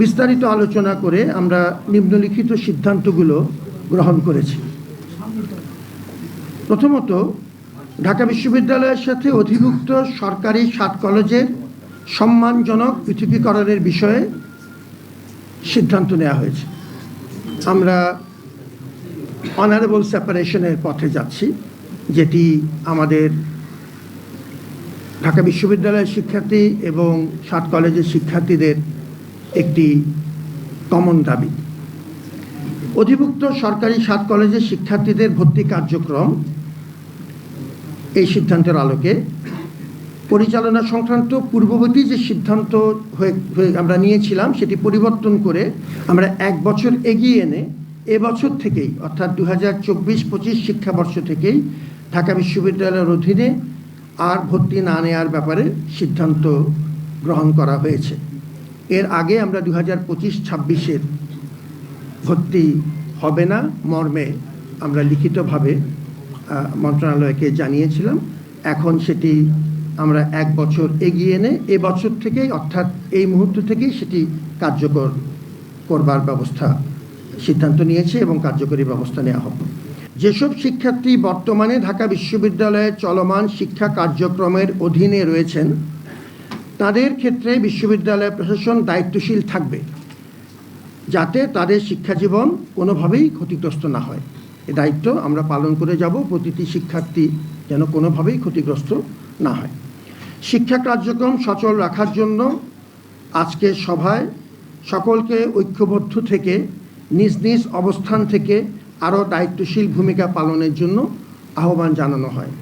বিস্তারিত আলোচনা করে আমরা নিম্নলিখিত সিদ্ধান্তগুলো গ্রহণ করেছি। প্রথমত, ঢাকা বিশ্ববিদ্যালয়ের সাথে অধিভুক্ত সরকারি সাত কলেজের সম্মানজনক পৃথিবীকরণের বিষয়ে সিদ্ধান্ত নেওয়া হয়েছে। আমরা অনারেবল সেপারেশনের পথে যাচ্ছি, যেটি আমাদের ঢাকা বিশ্ববিদ্যালয়ের শিক্ষার্থী এবং সাত কলেজের শিক্ষার্থীদের একটি কমন দাবি। অধিভুক্ত সরকারি সাত কলেজের শিক্ষার্থীদের ভর্তি কার্যক্রম এই সিদ্ধান্তের আলোকে। পরিচালনা সংক্রান্ত পূর্ববর্তী যে সিদ্ধান্ত হয়ে আমরা নিয়েছিলাম, সেটি পরিবর্তন করে আমরা এক বছর এগিয়ে এনে এবছর থেকেই, অর্থাৎ দু হাজার চব্বিশ পঁচিশ শিক্ষাবর্ষ থেকেই ঢাকা বিশ্ববিদ্যালয়ের অধীনে আর ভর্তি না নেওয়ার ব্যাপারে সিদ্ধান্ত গ্রহণ করা হয়েছে। এর আগে আমরা দু হাজার পঁচিশ, ছাব্বিশের ভর্তি হবে না, মর্মে আমরা লিখিতভাবে মন্ত্রণালয়কে জানিয়েছিলাম। এখন সেটি আমরা এক বছর এগিয়ে এনে এ বছর থেকেই, অর্থাৎ এই মুহূর্ত থেকেই সেটি কার্যকর করবার ব্যবস্থা, সিদ্ধান্ত নিয়েছে এবং কার্যকরী ব্যবস্থা নেওয়া হবে। যেসব শিক্ষার্থী বর্তমানে ঢাকা বিশ্ববিদ্যালয়ের চলমান শিক্ষা কার্যক্রমের অধীনে রয়েছেন তাদের ক্ষেত্রে বিশ্ববিদ্যালয় প্রশাসন দায়িত্বশীল থাকবে, যাতে তাদের শিক্ষা জীবন কোনোভাবেই ক্ষতিগ্রস্ত না হয়। এ দায়িত্ব আমরা পালন করে যাব, প্রতিটি শিক্ষার্থী যেন কোনোভাবেই ক্ষতিগ্রস্ত না হয়। শিক্ষা কার্যক্রম সচল রাখার জন্য আজকের সভায় সকলকে ঐক্যবদ্ধ থেকে, নিজ নিজ অবস্থান থেকে আরও দায়িত্বশীল ভূমিকা পালনের জন্য আহ্বান জানানো হয়।